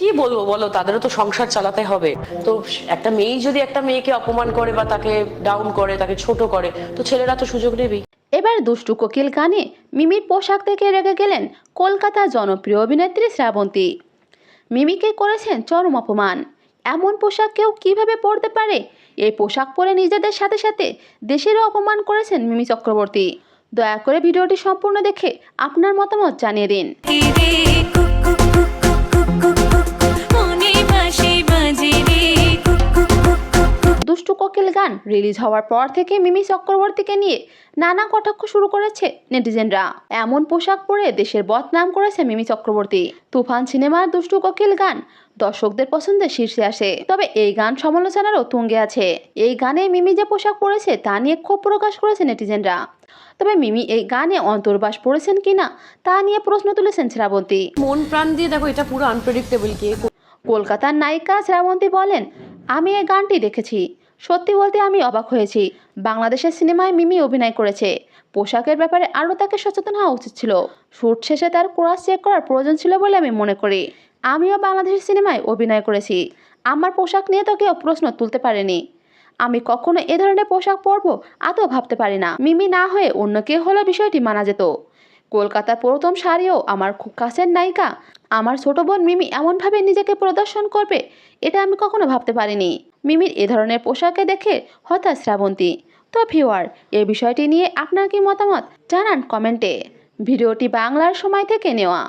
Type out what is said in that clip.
কি বলব বলো? তাদেরও তো সংসার চালাতে হবে। তো একটা মেয়ে যদি একটা মেয়েকে অপমান করে বা তাকে ডাউন করে তাকে ছোট করে তো ছেলেরা তো সুযোগ নেবেই। এবার দুষ্টু কোকিল গানে মিমির পোশাক থেকে রেগে গেলেন কলকাতার জনপ্রিয় অভিনেত্রী শ্রাবন্তী। মিমিকে করেছেন চরম অপমান। এমন পোশাক কেউ কীভাবে পরতে পারে? এই পোশাক পরে নিজেদের সাথে সাথে দেশেরও অপমান করেছেন মিমি চক্রবর্তী। দয়া করে ভিডিওটি সম্পূর্ণ দেখে আপনার মতামত জানিয়ে দিন। গান রিলিজ হওয়ার পর থেকে মিমি চক্রবর্তীকে নিয়ে নানা কটাক্ষ শুরু করেছে নেটিজেনরা। এমন পোশাক পরে দেশের বদনাম করেছে মিমি চক্রবর্তী। তুফান সিনেমার দুষ্টু কোকিল গান দর্শকদের পছন্দের শীর্ষে আসে। তবে এই গান সমালোচনারও তুঙ্গে আছে। এই গানে মিমি যে পোশাক পরেছে তা নিয়ে ক্ষোভ প্রকাশ করেছে নেটিজেনরা। তবে মিমি এই গানে অন্তর্বাস পড়েছেন কিনা তা নিয়ে প্রশ্ন তুলেছেন শ্রাবন্তী। মন প্রাণ দিয়ে দেখো এটা পুরো আনপ্রেডিক্টেবল কে কলকাতার নায়িকা শ্রাবন্তী বলেন আমি এই গানটি দেখেছি। সত্যি বলতে আমি অবাক হয়েছি। বাংলাদেশের সিনেমায় মিমি অভিনয় করেছে। পোশাকের ব্যাপারে আরও তাকে সচেতন হওয়া উচিত ছিল। শ্যুট শেষে তার কোরাস চেক করার প্রয়োজন ছিল বলে আমি মনে করি। আমিও বাংলাদেশের সিনেমায় অভিনয় করেছি। আমার পোশাক নিয়ে তো কেউ প্রশ্ন তুলতে পারেনি। আমি কখনো এ ধরনের পোশাক পরবো আদৌ ভাবতে পারি না। মিমি না হয়ে অন্য কেউ হলে বিষয়টি মানা যেত। কলকাতার প্রথম শাড়িও আমার খুব কাছের নায়িকা। আমার ছোট বোন মিমি এমনভাবে নিজেকে প্রদর্শন করবে, এটা আমি কখনো ভাবতে পারিনি। মিমির এ ধরনের পোশাকে দেখে হতাশ শ্রাবন্তী তো ভিওয়ার এ বিষয়টি নিয়ে আপনার কি মতামত? জানান কমেন্টে। ভিডিওটি বাংলার সময় থেকে নেওয়া।